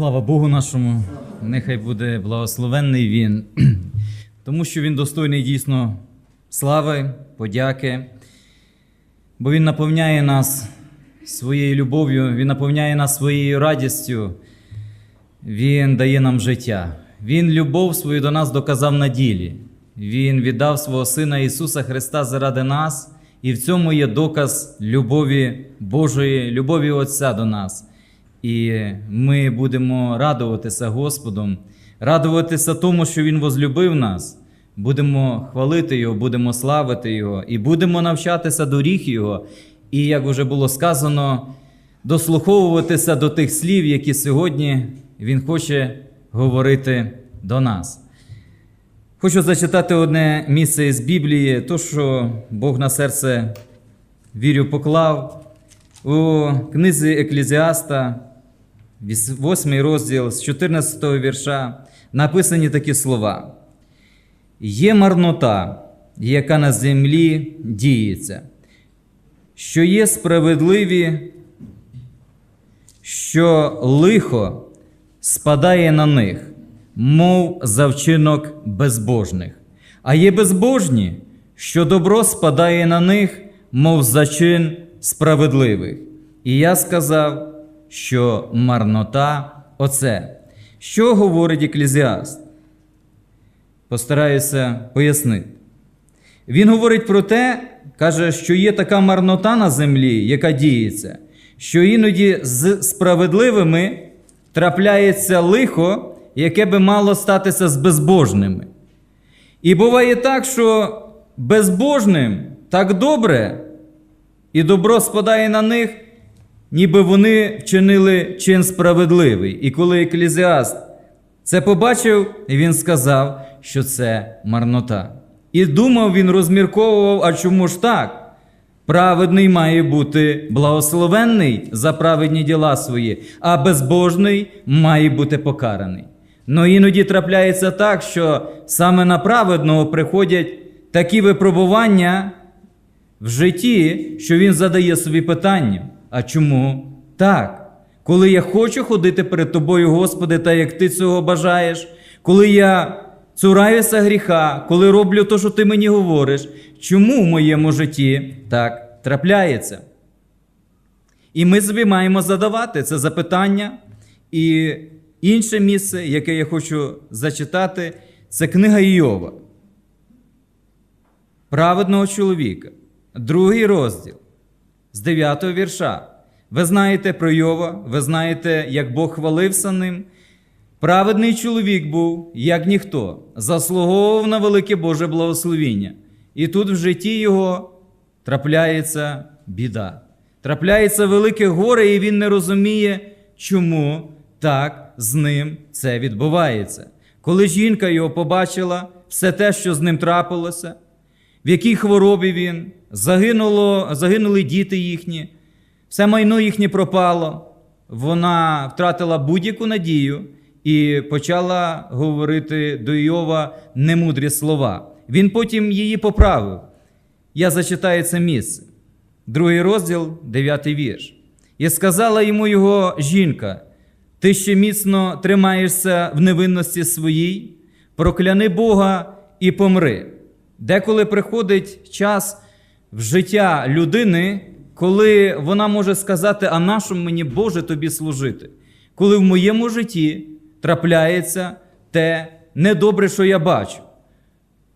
Слава Богу нашому, нехай буде благословенний Він, тому що Він достойний дійсно слави, подяки, бо Він наповняє нас своєю любов'ю, Він наповняє нас своєю радістю, Він дає нам життя. Він любов свою до нас доказав на ділі. Він віддав свого Сина Ісуса Христа заради нас, і в цьому є доказ любові Божої, любові Отця до нас. І ми будемо радуватися Господом, радуватися тому, що Він возлюбив нас. Будемо хвалити Його, будемо славити Його і будемо навчатися доріг Його. І, як вже було сказано, дослуховуватися до тих слів, які сьогодні Він хоче говорити до нас. Хочу зачитати одне місце із Біблії, то, що Бог на серце вірю поклав. У книзі Еклезіаста, 8 розділ з 14 вірша, написані такі слова. Є марнота, яка на землі діється, що є справедливі, що лихо спадає на них, мов за вчинок безбожних, а є безбожні, що добро спадає на них, мов за чин справедливих. І я сказав, що марнота оце. Що говорить еклезіаст? Постараюся пояснити. Він говорить про те, каже, що є така марнота на землі, яка діється, що іноді з справедливими трапляється лихо, яке би мало статися з безбожними. І буває так, що безбожним так добре, і добро спадає на них, ніби вони вчинили чин справедливий. І коли еклезіаст це побачив, він сказав, що це марнота. І думав, він розмірковував, а чому ж так? Праведний має бути благословенний за праведні діла свої, а безбожний має бути покараний. Но іноді трапляється так, що саме на праведного приходять такі випробування в житті, що він задає собі питання: а чому так? Коли я хочу ходити перед тобою, Господи, та як ти цього бажаєш, коли я цураюся гріха, коли роблю те, що ти мені говориш, чому в моєму житті так трапляється? І ми собі маємо задавати це запитання. І інше місце, яке я хочу зачитати, це книга Іова. Праведного чоловіка, другий розділ з 9 вірша. Ви знаєте про Йова, ви знаєте, як Бог хвалився ним. Праведний чоловік був, як ніхто, заслуговував на велике Боже благословіння. І тут в житті його трапляється біда. Трапляється велике горе, і він не розуміє, чому так з ним це відбувається. Коли жінка його побачила, все те, що з ним трапилося, в якій хворобі він, загинуло, загинули діти їхні, все майно їхнє пропало, вона втратила будь-яку надію і почала говорити до Йова немудрі слова. Він потім її поправив. Я зачитаю це місце. Другий розділ, дев'ятий вірш. І сказала йому його жінка: Ти ще міцно тримаєшся в невинності своїй, прокляни Бога і помри. Деколи приходить час в життя людини, коли вона може сказати, а нашому мені Боже тобі служити, коли в моєму житті трапляється те недобре, що я бачу.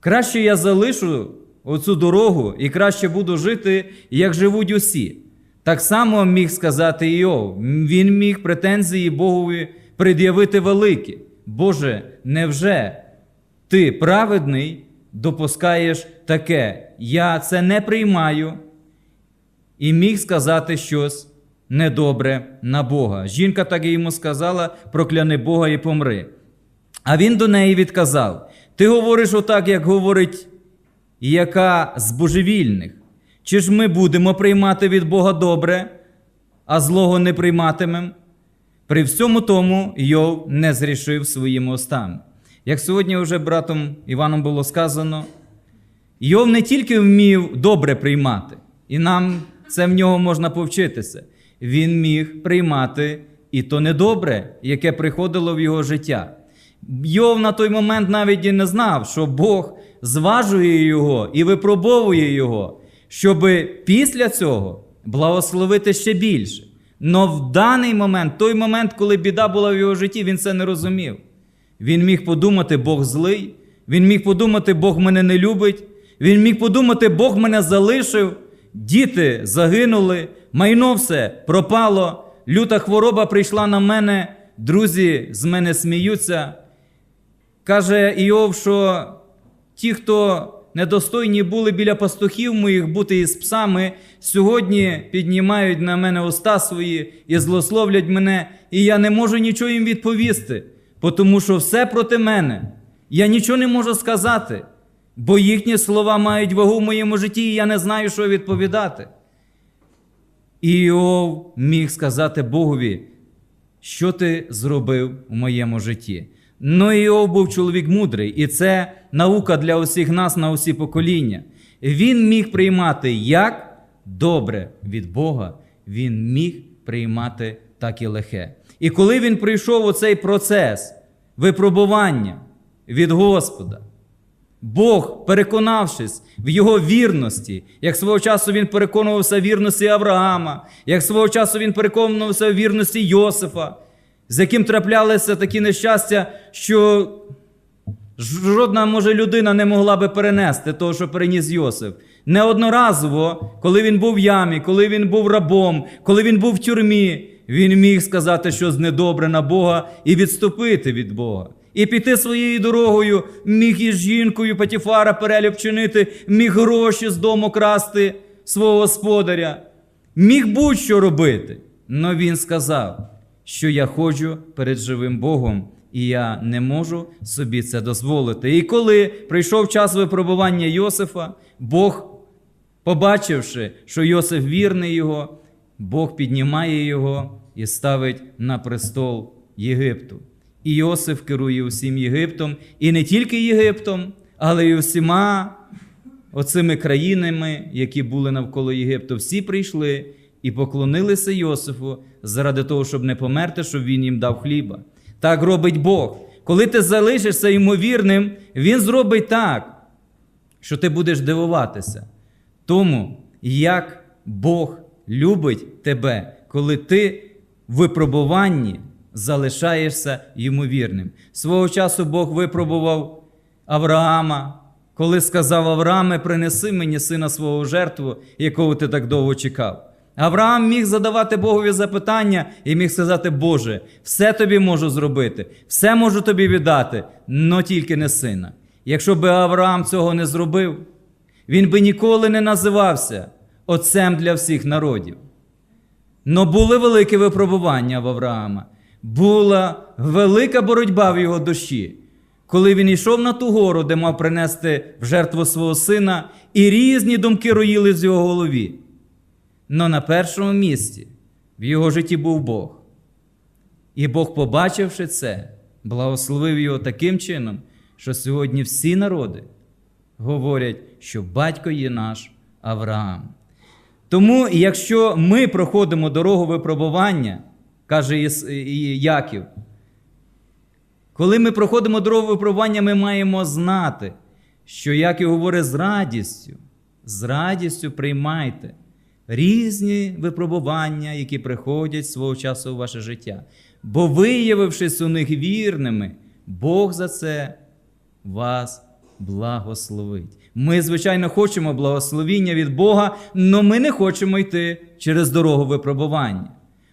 Краще я залишу оцю дорогу і краще буду жити, як живуть усі. Так само міг сказати Іов. Він міг претензії Богові пред'явити великі. Боже, невже ти праведний допускаєш таке? Я це не приймаю. І міг сказати щось недобре на Бога. Жінка так і йому сказала: прокляни Бога і помри. А він до неї відказав: Ти говориш отак, як говорить яка з божевільних. Чи ж ми будемо приймати від Бога добре, а злого не прийматимем? При всьому тому Йов не зрішив своїми устами. Як сьогодні вже братом Іваном було сказано, Йов не тільки вмів добре приймати, і нам це в нього можна повчитися. Він міг приймати і то недобре, яке приходило в його життя. Йов на той момент навіть і не знав, що Бог зважує його і випробовує його, щоб після цього благословити ще більше. Но в даний момент, той момент, коли біда була в його житті, він це не розумів. Він міг подумати, Бог злий, він міг подумати, Бог мене не любить, він міг подумати, Бог мене залишив, діти загинули, майно все пропало, люта хвороба прийшла на мене, друзі з мене сміються. Каже Іов, що ті, хто недостойні були біля пастухів моїх бути із псами, сьогодні піднімають на мене уста свої і злословлять мене, і я не можу нічого їм відповісти, тому що все проти мене. Я нічого не можу сказати, бо їхні слова мають вагу в моєму житті, і я не знаю, що відповідати. І Іов міг сказати Богові, що ти зробив у моєму житті. Ну Іов був чоловік мудрий, і це наука для усіх нас на усі покоління. Він міг приймати як добре від Бога, він міг приймати так і лихе. І коли він прийшов у цей процес випробування від Господа, Бог, переконавшись в його вірності, як свого часу він переконувався в вірності Авраама, як свого часу він переконувався в вірності Йосифа, з яким траплялися такі нещастя, що жодна може людина не могла би перенести того, що переніс Йосиф. Неодноразово, коли він був в ямі, коли він був рабом, коли він був в тюрмі, він міг сказати щось недобре на Бога і відступити від Бога. І піти своєю дорогою, міг із жінкою Патіфара перелюб чинити, міг гроші з дому красти свого господаря, міг будь-що робити. Но він сказав, що я ходжу перед живим Богом, і я не можу собі це дозволити. І коли прийшов час випробування Йосифа, Бог, побачивши, що Йосиф вірний його, Бог піднімає його і ставить на престол Єгипту. І Йосиф керує усім Єгиптом, і не тільки Єгиптом, але й усіма оцими країнами, які були навколо Єгипту. Всі прийшли і поклонилися Йосифу заради того, щоб не померти, щоб він їм дав хліба. Так робить Бог. Коли ти залишишся ймовірним, Він зробить так, що ти будеш дивуватися тому, як Бог любить тебе, коли ти в випробуванні залишаєшся йому вірним. Свого часу Бог випробував Авраама, коли сказав Аврааме, принеси мені сина свого жертву, якого ти так довго чекав. Авраам міг задавати Богові запитання і міг сказати, Боже, все тобі можу зробити, все можу тобі віддати, но тільки не сина. Якщо би Авраам цього не зробив, він би ніколи не називався отцем для всіх народів. Но були великі випробування в Авраама, була велика боротьба в його душі, коли він йшов на ту гору, де мав принести в жертву свого сина, і різні думки роїли з його голові. Но на першому місці в його житті був Бог. І Бог, побачивши це, благословив його таким чином, що сьогодні всі народи говорять, що батько є наш Авраам. Тому, якщо ми проходимо дорогу випробування, каже Яків, коли ми проходимо дорогу випробування, ми маємо знати, що Яків говорить з радістю, з радістю приймайте різні випробування, які приходять свого часу у ваше життя. Бо виявившись у них вірними, Бог за це вас благословить. Ми, звичайно, хочемо благословіння від Бога, але ми не хочемо йти через дорогу випробування.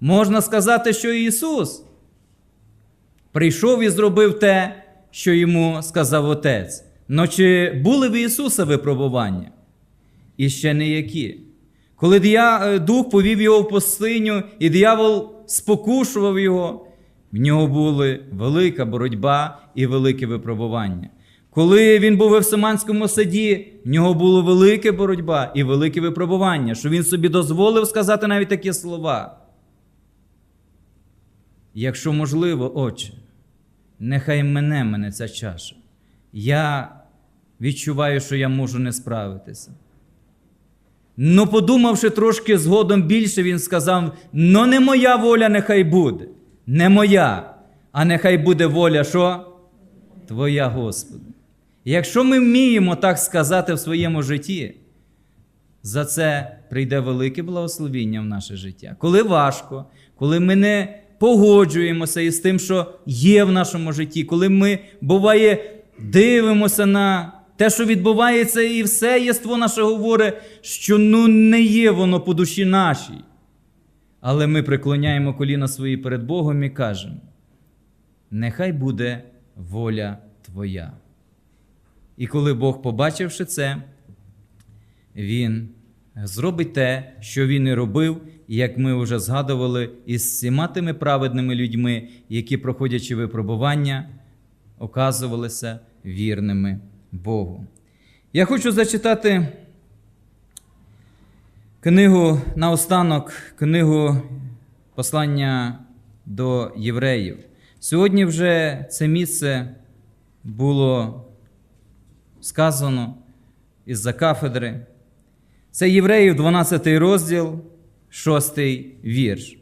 Можна сказати, що Ісус прийшов і зробив те, що йому сказав Отець. Но чи були в Ісуса випробування? І ще не які. Коли е, дух повів його в пустиню, і диявол спокушував його, в нього були велика боротьба і велике випробування. Коли він був в Евсиманському саді, в нього було велика боротьба і велике випробування, що він собі дозволив сказати навіть такі слова. Якщо можливо, Отче, нехай мене мене ця чаша. Я відчуваю, що я можу не справитися. Ну, подумавши трошки згодом більше, він сказав: ну не моя воля, нехай буде. Не моя, а нехай буде воля що? Твоя, Господи. Якщо ми вміємо так сказати в своєму житті, за це прийде велике благословіння в наше життя. Коли важко, коли ми не погоджуємося із тим, що є в нашому житті, коли ми, буває, дивимося на те, що відбувається, і все єство наше говорить, що ну не є воно по душі нашій. Але ми преклоняємо коліна свої перед Богом і кажемо: нехай буде воля Твоя. І коли Бог, побачивши це, Він зробить те, що Він і робив, як ми вже згадували, із всіма тими праведними людьми, які, проходячи випробування, оказувалися вірними Богу. Я хочу зачитати книгу наостанок, книгу послання до євреїв. Сьогодні вже це місце було сказано із-за кафедри. Це Євреїв, 12 розділ, 6 вірш.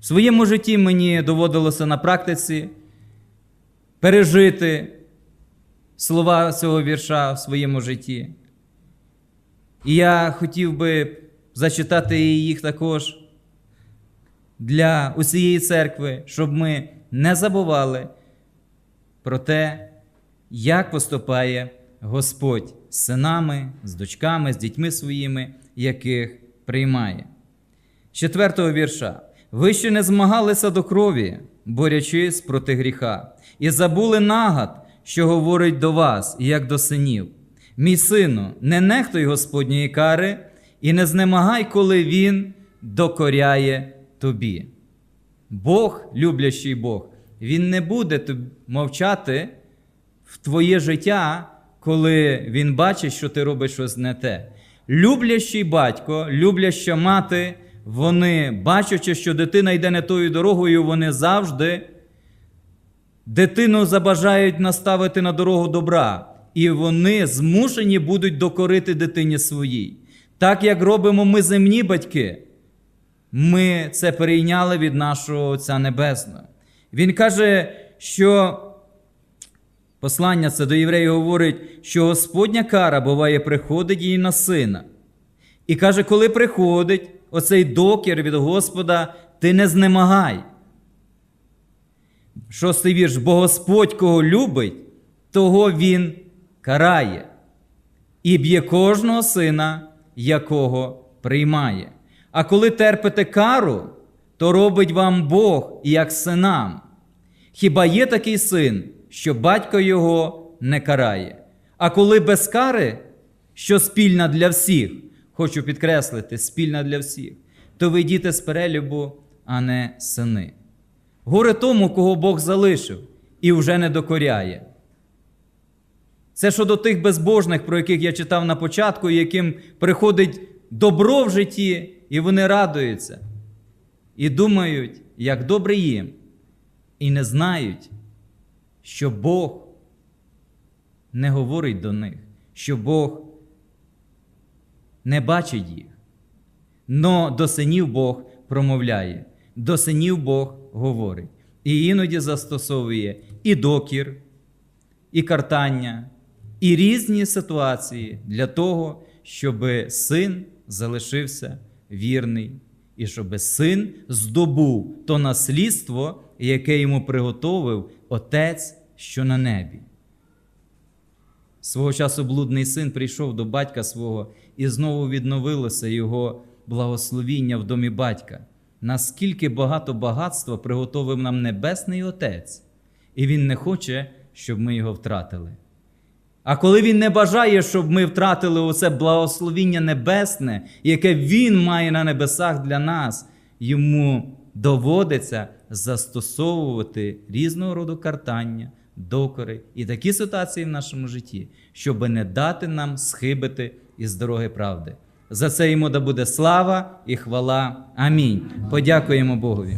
В своєму житті мені доводилося на практиці пережити слова цього вірша в своєму житті. І я хотів би зачитати їх також для усієї церкви, щоб ми не забували про те, як поступає Господь з синами, з дочками, з дітьми своїми, яких приймає. З четвертого вірша. Ви ще не змагалися до крові, борячись проти гріха, і забули нагад, що говорить до вас, як до синів. Мій сину, не нехтуй Господньої кари, і не знемагай, коли Він докоряє тобі. Бог, люблячий Бог, Він не буде мовчати в твоє життя, коли Він бачить, що ти робиш щось не те. Люблящий батько, любляща мати, вони, бачачи, що дитина йде не тою дорогою, вони завжди дитину забажають наставити на дорогу добра, і вони змушені будуть докорити дитині своїй. Так як робимо ми земні батьки, ми це перейняли від нашого Отця Небесного. Він каже, що послання це до євреїв говорить, що Господня кара буває приходить їй на сина. І каже, коли приходить оцей докір від Господа, ти не знемагай. Шостий вірш, бо Господь кого любить, того Він карає, і б'є кожного сина, якого приймає. А коли терпите кару, то робить вам Бог як синам. Хіба є такий син, що батько його не карає? А коли без кари, що спільна для всіх, хочу підкреслити, спільна для всіх, то ви діти з перелюбу, а не сини. Горе тому, кого Бог залишив і вже не докоряє. Це щодо тих безбожних, про яких я читав на початку, яким приходить добро в житті, і вони радуються. І думають, як добре їм, і не знають, що Бог не говорить до них, що Бог не бачить їх. Но до синів Бог промовляє, до синів Бог говорить. І іноді застосовує і докір, і картання, і різні ситуації для того, щоб син залишився вірний, і щоб син здобув то наслідство, яке йому приготовив Отець, що на небі. Свого часу блудний син прийшов до батька свого, і знову відновилося його благословіння в домі батька. Наскільки багато багатства приготовив нам Небесний Отець, і Він не хоче, щоб ми його втратили. А коли Він не бажає, щоб ми втратили оце благословіння небесне, яке Він має на небесах для нас, йому доводиться застосовувати різного роду картання, докори і такі ситуації в нашому житті, щоб не дати нам схибити із дороги правди. За це йому да буде слава і хвала. Амінь. Подякуємо Богові.